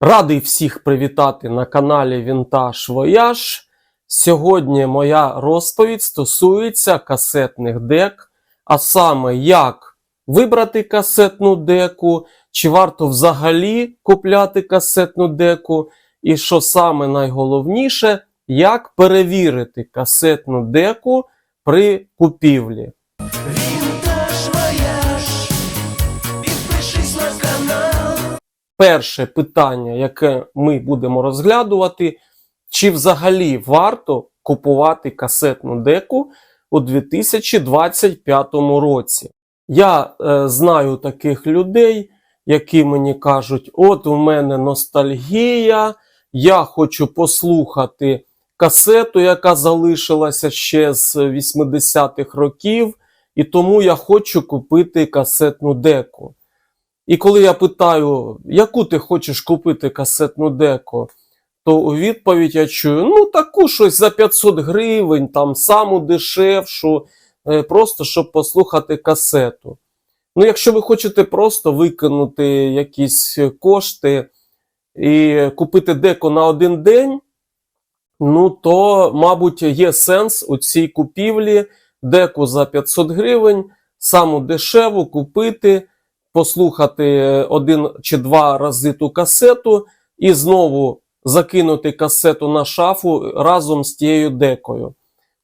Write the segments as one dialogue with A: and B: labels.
A: Радий всіх привітати на каналі Вінтаж Вояж. Сьогодні моя розповідь стосується касетних дек, а саме як вибрати касетну деку, чи варто взагалі купляти касетну деку, і що саме найголовніше, як перевірити касетну деку при купівлі. Перше питання, яке ми будемо розглядувати, чи взагалі варто купувати касетну деку у 2025 році. Я е, знаю таких людей, які мені кажуть: от у мене ностальгія, я хочу послухати касету, яка залишилася ще з 80-х років, і тому я хочу купити касетну деку. І коли я питаю, яку ти хочеш купити касетну деку, то у відповідь я чую: ну таку щось за 500 гривень, там саму дешевшу, е, просто щоб послухати касету. Ну, якщо ви хочете просто викинути якісь кошти і купити деку на один день, ну то, мабуть, є сенс у цій купівлі деку за 500 гривень, саму дешеву купити послухати один чи два рази ту касету і знову закинути касету на шафу разом з тією декою.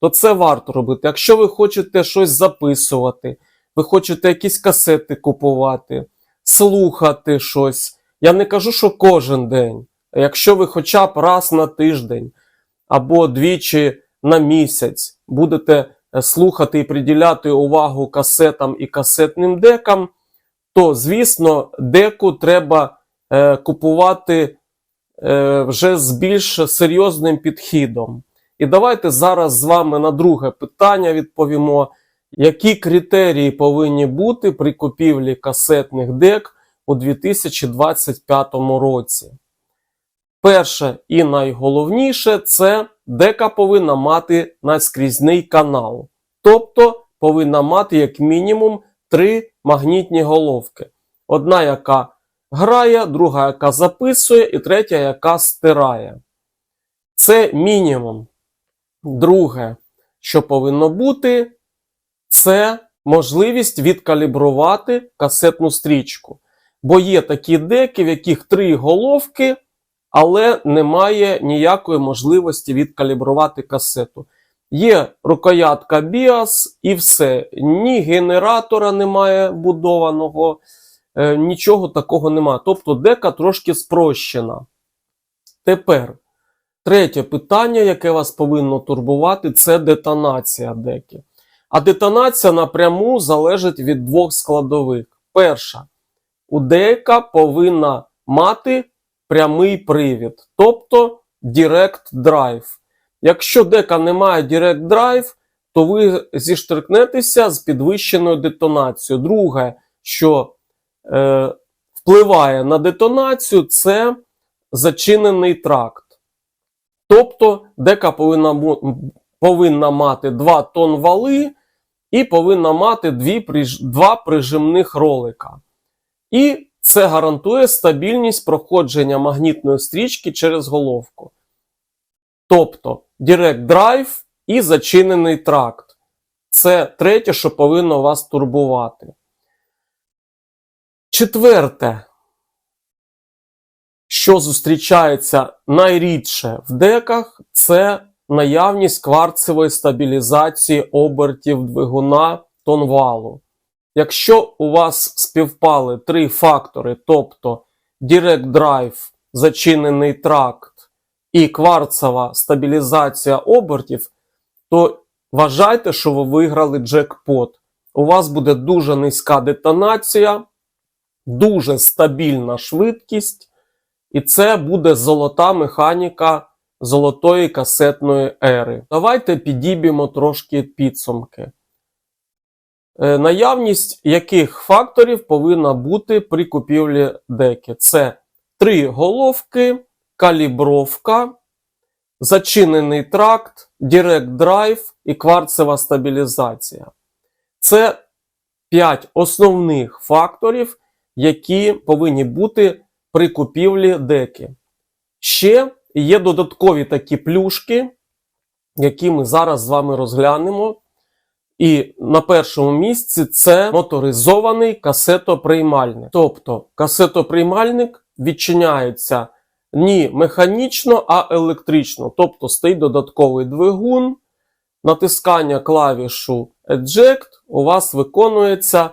A: То це варто робити. Якщо ви хочете щось записувати, ви хочете якісь касети купувати, слухати щось. Я не кажу, що кожен день. Якщо ви хоча б раз на тиждень або двічі на місяць будете е, слухати і приділяти увагу касетам і касетним декам, то, звісно, деку треба е, купувати е, вже з більш серйозним підхідом. І давайте зараз з вами на друге питання відповімо, які критерії повинні бути при купівлі касетних дек у 2025 році. Перше і найголовніше це дека повинна мати наскрізний канал. Тобто повинна мати як мінімум три магнітні головки. Одна, яка грає, друга, яка записує, і третя, яка стирає. Це мінімум. Друге, що повинно бути, це можливість відкалібрувати касетну стрічку. Бо є такі деки, в яких три головки, але немає ніякої можливості відкалібрувати касету. Є рукоятка BIOS і все. Ні генератора немає будованого, е, нічого такого немає. Тобто дека трошки спрощена. Тепер третє питання, яке вас повинно турбувати, це детонація деки. А детонація напряму залежить від двох складових. Перша, у дека повинна мати прямий привід, тобто Direct Drive. Якщо дека не має Direct Drive, то ви зіштрикнетеся з підвищеною детонацією. Друге, що е, впливає на детонацію, це зачинений тракт. Тобто дека повинна, повинна мати два тон вали і повинна мати дві, приж- два прижимних ролика. І це гарантує стабільність проходження магнітної стрічки через головку. Тобто Direct Drive і зачинений тракт. Це третє, що повинно вас турбувати. Четверте, що зустрічається найрідше в деках, це наявність кварцевої стабілізації обертів двигуна тонвалу. Якщо у вас співпали три фактори, тобто Direct Drive, зачинений тракт і кварцева стабілізація обертів, то вважайте, що ви виграли джекпот. У вас буде дуже низька детонація, дуже стабільна швидкість, і це буде золота механіка золотої касетної ери. Давайте підіб'ємо трошки підсумки. Е, Наявність яких факторів повинна бути при купівлі деки? Це три головки, калібровка, зачинений тракт, Drive і кварцева стабілізація. Це 5 основних факторів, які повинні бути при купівлі деки. Ще є додаткові такі плюшки, які ми зараз з вами розглянемо. І на першому місці це моторизований касетоприймальник. Тобто касетоприймальник відчиняється не механічно, а електрично. Тобто стоїть додатковий двигун, натискання клавішу Eject у вас виконується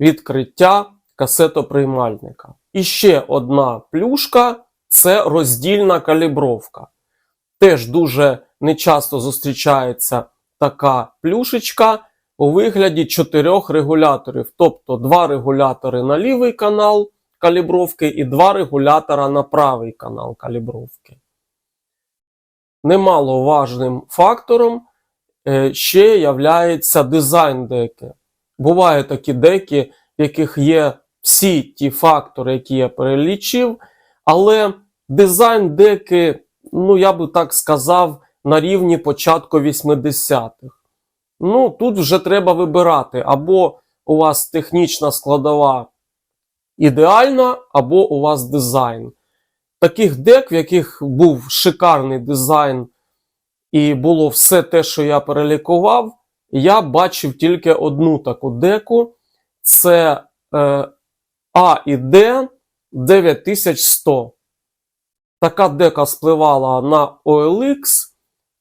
A: відкриття касетоприймальника. І ще одна плюшка це роздільна калібровка. Теж дуже нечасто зустрічається така плюшечка у вигляді чотирьох регуляторів, тобто два регулятори на лівий канал калібровки і два регулятора на правий канал калібровки. Немаловажним фактором е, ще являється дизайн деки. Бувають такі деки, в яких є всі ті фактори, які я перелічив, але дизайн деки, ну я би так сказав, на рівні початку 80-х. Ну, тут вже треба вибирати, або у вас технічна складова ідеальна, або у вас дизайн. Таких дек, в яких був шикарний дизайн, і було все те, що я перелікував, я бачив тільки одну таку деку. Це е, А і Д 9100. Така дека спливала на OLX,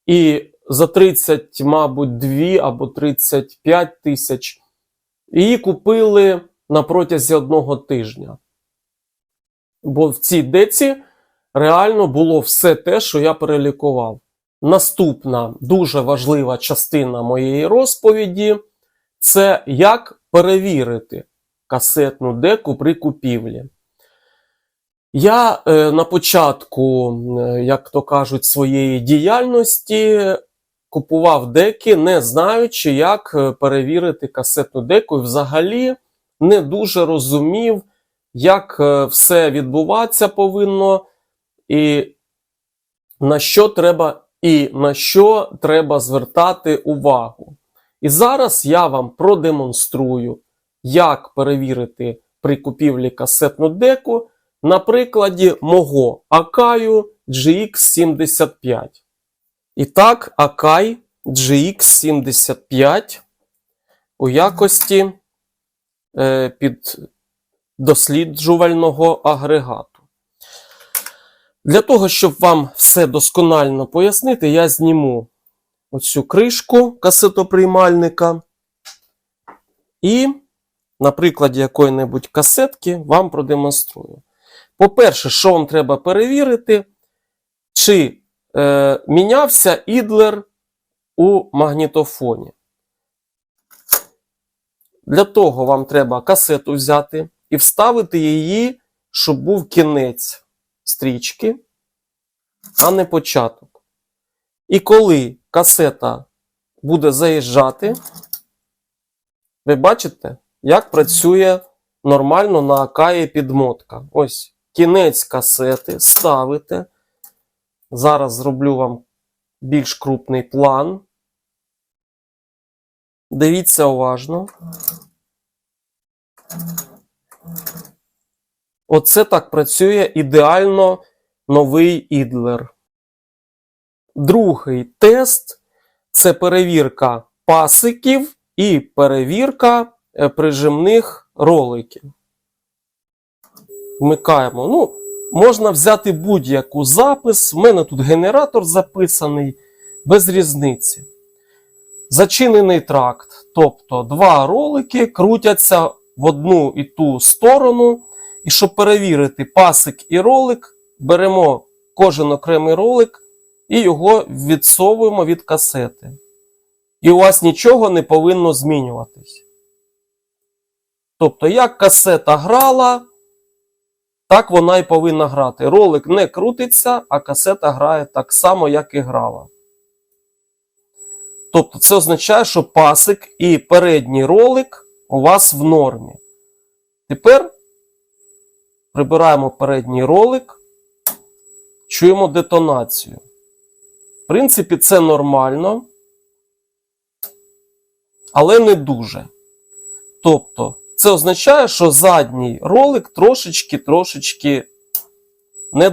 A: і за 30, мабуть, 2 або 35 тисяч. Її купили на протязі одного тижня. Бо в цій деці реально було все те, що я перелікував. Наступна дуже важлива частина моєї розповіді це як перевірити касетну деку при купівлі. Я е, на початку, е, як то кажуть, своєї діяльності купував деки, не знаючи, як е, перевірити касетну деку, і взагалі не дуже розумів, як е, все відбуватися повинно, і на що треба, і на що треба звертати увагу. І зараз я вам продемонструю, як перевірити при купівлі касетну деку на прикладі мого Акаю GX75. І так, Akai GX75 у якості під досліджувального агрегату. Для того, щоб вам все досконально пояснити, я зніму оцю кришку касетоприймальника і на прикладі якої-небудь касетки вам продемонструю. По-перше, що вам треба перевірити, чи е, мінявся ідлер у магнітофоні. Для того вам треба касету взяти і вставити її, щоб був кінець стрічки, а не початок. І коли касета буде заїжджати, ви бачите, як працює нормально на акаї підмотка. Ось кінець касети ставите. Зараз зроблю вам більш крупний план. Дивіться уважно. Оце так працює ідеально новий ідлер. Другий тест це перевірка пасиків і перевірка е, прижимних роликів. Вмикаємо. Ну, можна взяти будь-яку запис. У мене тут генератор записаний, без різниці. Зачинений тракт. Тобто два ролики крутяться в одну і ту сторону. І щоб перевірити пасик і ролик, беремо кожен окремий ролик і його відсовуємо від касети. І у вас нічого не повинно змінюватись. Тобто, як касета грала, так вона і повинна грати. Ролик не крутиться, а касета грає так само, як і грала. Тобто, це означає, що пасик і передній ролик у вас в нормі. Тепер прибираємо передній ролик, чуємо детонацію. В принципі, це нормально, але не дуже. Тобто, це означає, що задній ролик трошечки-трошечки не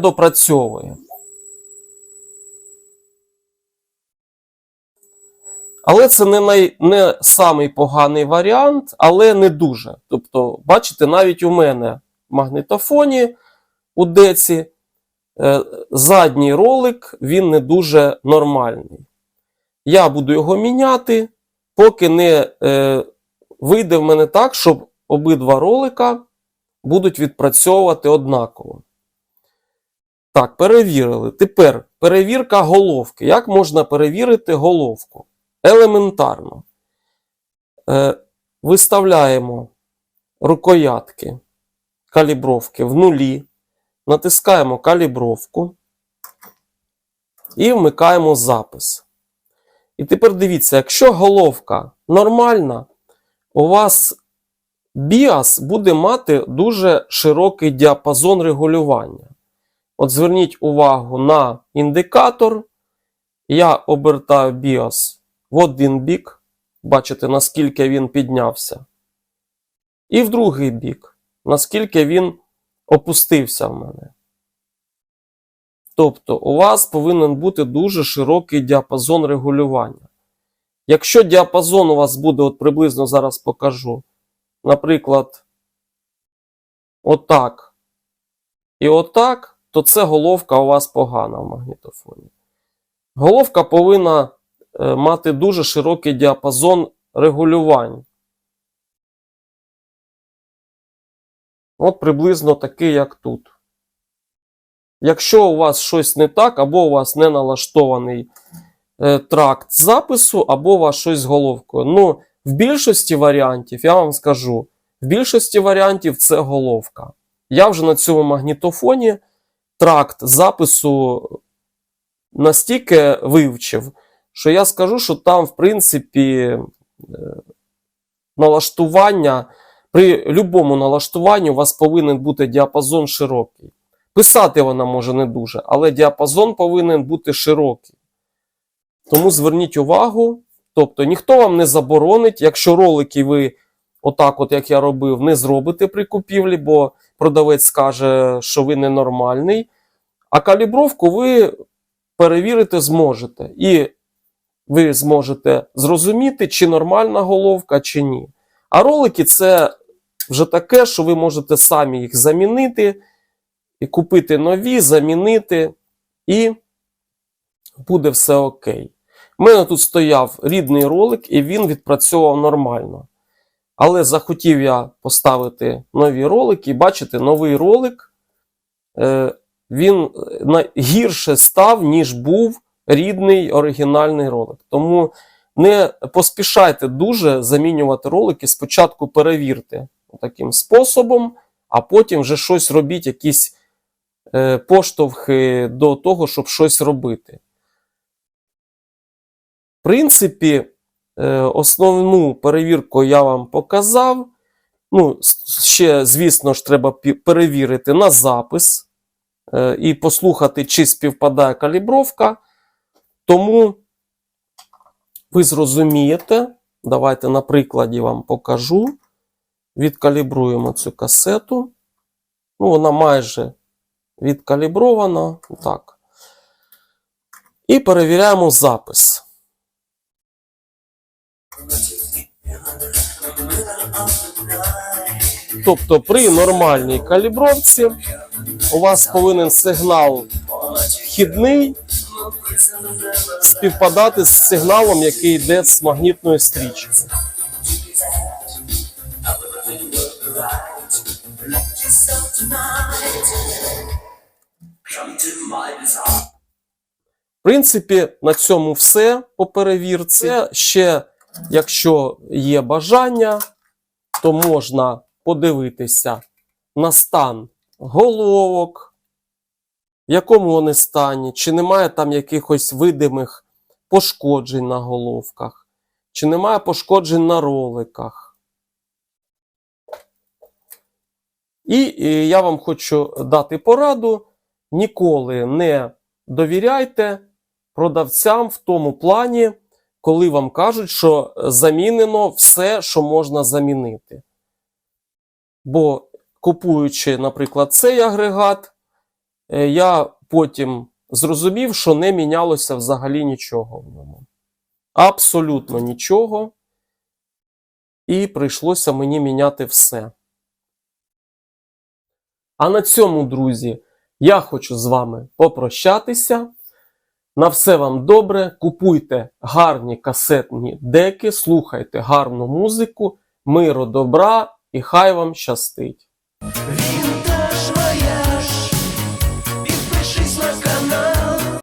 A: Але це не, най, не самий поганий варіант, але не дуже. Тобто, бачите, навіть у мене в магнітофоні у деці е, задній ролик він не дуже нормальний. Я буду його міняти, поки не е, вийде в мене так, щоб обидва ролика будуть відпрацьовувати однаково. Так, перевірили. Тепер перевірка головки. Як можна перевірити головку? Елементарно. Е, виставляємо рукоятки калібровки в нулі, натискаємо калібровку і вмикаємо запис. І тепер дивіться, якщо головка нормальна, у вас BIOS буде мати дуже широкий діапазон регулювання. От зверніть увагу на індикатор. Я обертаю BIOS в один бік. Бачите, наскільки він піднявся. І в другий бік, наскільки він опустився в мене. Тобто, у вас повинен бути дуже широкий діапазон регулювання. Якщо діапазон у вас буде, от приблизно зараз покажу, наприклад, отак і отак, то це головка у вас погана в магнітофоні. Головка повинна мати дуже широкий діапазон регулювань. От приблизно такий, як тут. Якщо у вас щось не так, або у вас не налаштований е, тракт запису, або у вас щось з головкою. Ну, в більшості варіантів, я вам скажу, в більшості варіантів це головка. Я вже на цьому магнітофоні тракт запису настільки вивчив, що я скажу, що там, в принципі, е, налаштування, при будь-якому налаштуванні у вас повинен бути діапазон широкий. Писати вона може не дуже, але діапазон повинен бути широкий. Тому зверніть увагу, тобто ніхто вам не заборонить, якщо ролики ви, отак, от як я робив, не зробите при купівлі, бо продавець скаже, що ви ненормальний. А калібровку ви перевірити зможете. І ви зможете зрозуміти, чи нормальна головка, чи ні. А ролики це вже таке, що ви можете самі їх замінити, і купити нові, замінити, і буде все окей. У мене тут стояв рідний ролик, і він відпрацьовував нормально. Але захотів я поставити нові ролики, і бачите, новий ролик. Е, він гірше став, ніж був рідний оригінальний ролик. Тому не поспішайте дуже замінювати ролики. Спочатку перевірте таким способом, а потім вже щось робіть, якісь е, поштовхи до того, щоб щось робити. В принципі, е, основну перевірку я вам показав. Ну, ще, звісно ж, треба перевірити на запис е, і послухати, чи співпадає калібровка. Тому ви зрозумієте, давайте на прикладі вам покажу. Відкалібруємо цю касету. Ну, вона майже відкалібрована. Так. І перевіряємо запис. Тобто при нормальній калібровці у вас повинен сигнал вхідний співпадати з сигналом, який йде з магнітної стрічки. В принципі, на цьому все по перевірці. Ще, якщо є бажання, то можна подивитися на стан головок, в якому вони стані, чи немає там якихось видимих пошкоджень на головках, чи немає пошкоджень на роликах. І, і я вам хочу дати пораду: ніколи не довіряйте продавцям в тому плані, коли вам кажуть, що замінено все, що можна замінити. Бо купуючи, наприклад, цей агрегат, е, я потім зрозумів, що не мінялося взагалі нічого в ньому. Абсолютно нічого. І прийшлося мені міняти все. А на цьому, друзі, я хочу з вами попрощатися. На все вам добре. Купуйте гарні касетні деки, слухайте гарну музику, миру, добра і хай вам щастить.